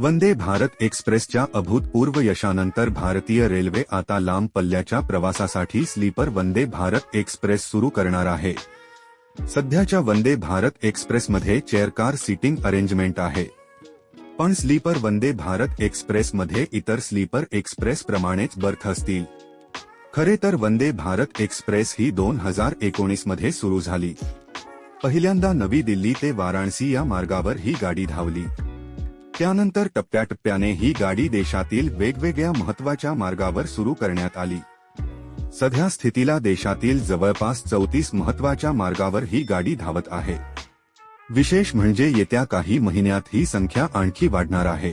वंदे भारत एक्सप्रेसच्या अभूतपूर्व यशानंतर भारतीय रेल्वे आता लांब पल्ल्याच्या प्रवासासाठी स्लीपर वंदे भारत एक्सप्रेस सुरू करणार आहे. सध्याच्या वंदे भारत एक्सप्रेसमध्ये चेअरकार सीटिंग अरेंजमेंट आहे. पण स्लीपर वंदे भारत एक्सप्रेसमध्ये इतर स्लीपर एक्सप्रेस प्रमाणेच बर्थ असतील. खरे तर वंदे भारत एक्सप्रेस ही दोन हजार एकोणीसमध्ये सुरू झाली. पहिल्यांदा नवी दिल्ली ते वाराणसी या मार्गावर ही गाडी धावली. त्यानंतर टप्प्याटप्प्याने ही गाडी देशातील वेगवेगळ्या महत्त्वाच्या मार्गावर सुरू करण्यात आली. सध्या स्थितीला देशातील जवळपास चौतीस महत्त्वाच्या मार्गावर ही गाडी धावत आहे. विशेष म्हणजे येत्या काही महिन्यात ही संख्या आणखी वाढणार आहे.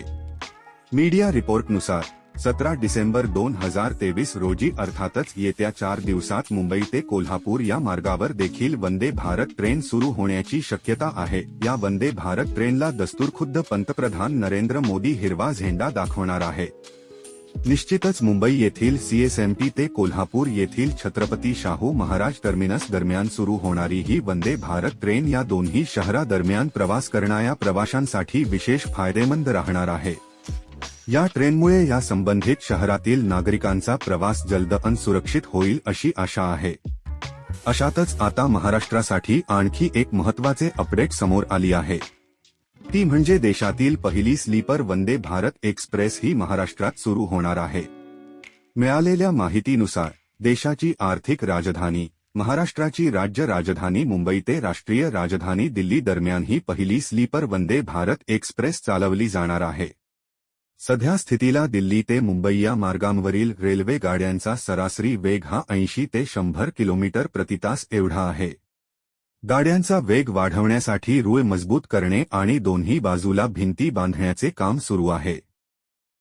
मीडिया रिपोर्टनुसार सतरा डिसेंबर दोन हजार तेवीस रोजी अर्थातच येत्या चार दिवसात मुंबई ते कोल्हापूर या मार्गावर देखील वंदे भारत ट्रेन सुरू होण्याची शक्यता आहे. या वंदे भारत ट्रेनला दस्तूरखुद्द पंतप्रधान नरेंद्र मोदी हिरवा झेंडा दाखवणार आहे. निश्चितच मुंबई येथील सीएसएमटी ते कोल्हापूर येथील छत्रपती शाहू महाराज टर्मिनस दरम्यान सुरू होणारी ही वंदे भारत ट्रेन या दोन्ही शहरादरम्यान प्रवास करणाऱ्या प्रवाशांसाठी विशेष फायदेमंद राहणार आहे. या ट्रेनमुळे या संबंधित शहरातील नागरिकांचा प्रवास जलद अन सुरक्षित होईल अशी आशा आहे. अशातच आता महाराष्ट्रासाठी आणखी एक महत्त्वाचे अपडेट समोर आली आहे. ती म्हणजे देशातील पहिली स्लीपर वंदे भारत एक्सप्रेस ही महाराष्ट्रात सुरू होणार आहे. मिळालेल्या माहितीनुसार देशाची आर्थिक राजधानी महाराष्ट्राची राज्य राजधानी मुंबई ते राष्ट्रीय राजधानी दिल्ली दरम्यान ही पहिली स्लीपर वंदे भारत एक्सप्रेस चालवली जाणार आहे. सध्या स्थितीला दिल्ली ते मुंबई या मार्गांवरील रेल्वे गाड्यांचा सरासरी वेग हा ऐंशी ते शंभर किलोमीटर प्रतितास एवढा आहे. गाड्यांचा वेग वाढवण्यासाठी रुळ मज़बूत करणे आणि दोन्ही बाजूला भिंती बांधण्याचे काम सुरू आहे.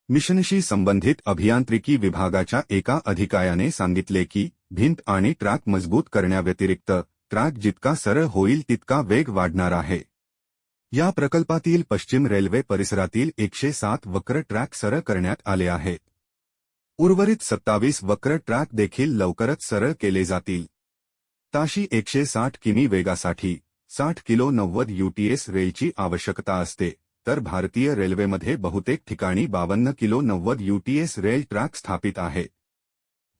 मिशनशी संबंधित अभियांत्रिकी विभागाच्या एका अधिकाऱ्याने सांगितले की, भिंत आणि ट्रॅक मज़बूत करण्याव्यतिरिक्त, ट्रॅक जितका सरळ होईल तितका वेग वाढणार आहे. या प्रकल्पातील पश्चिम रेल्वे परिसरातील एकशे सात वक्र ट्रॅक सरळ करण्यात आले आहेत. उर्वरित सत्तावीस वक्र ट्रॅक देखील लवकरच सरळ केले जातील. ताशी एकशे साठ किमी वेगासाठी साठ किलो नव्वद यूटीएस रेलची आवश्यकता असते तर भारतीय रेल्वेमध्ये बहुतेक ठिकाणी बावन्न किलो नव्वद यूटीएस रेल ट्रॅक स्थापित आहे.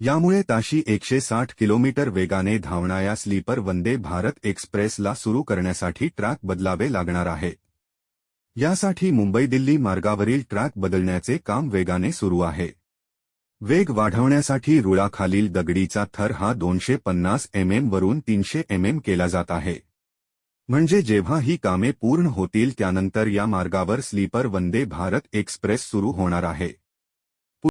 यामुळे ताशी एकशे साठ किलोमीटर वेगाने धावणाऱ्या स्लीपर वंदे भारत एक्सप्रेसला सुरू करण्यासाठी ट्रॅक बदलावे लागणार आहे. यासाठी मुंबई दिल्ली मार्गावरील ट्रॅक बदलण्याचे काम वेगाने सुरू आहे. वेग वाढवण्यासाठी रुळाखालील दगडीचा थर हा दोनशे पन्नास एमएम वरून तीनशे एमएम केला जात आहे. म्हणजे जेव्हा ही कामे पूर्ण होतील त्यानंतर या मार्गावर स्लीपर वंदे भारत एक्सप्रेस सुरू होणार आहे.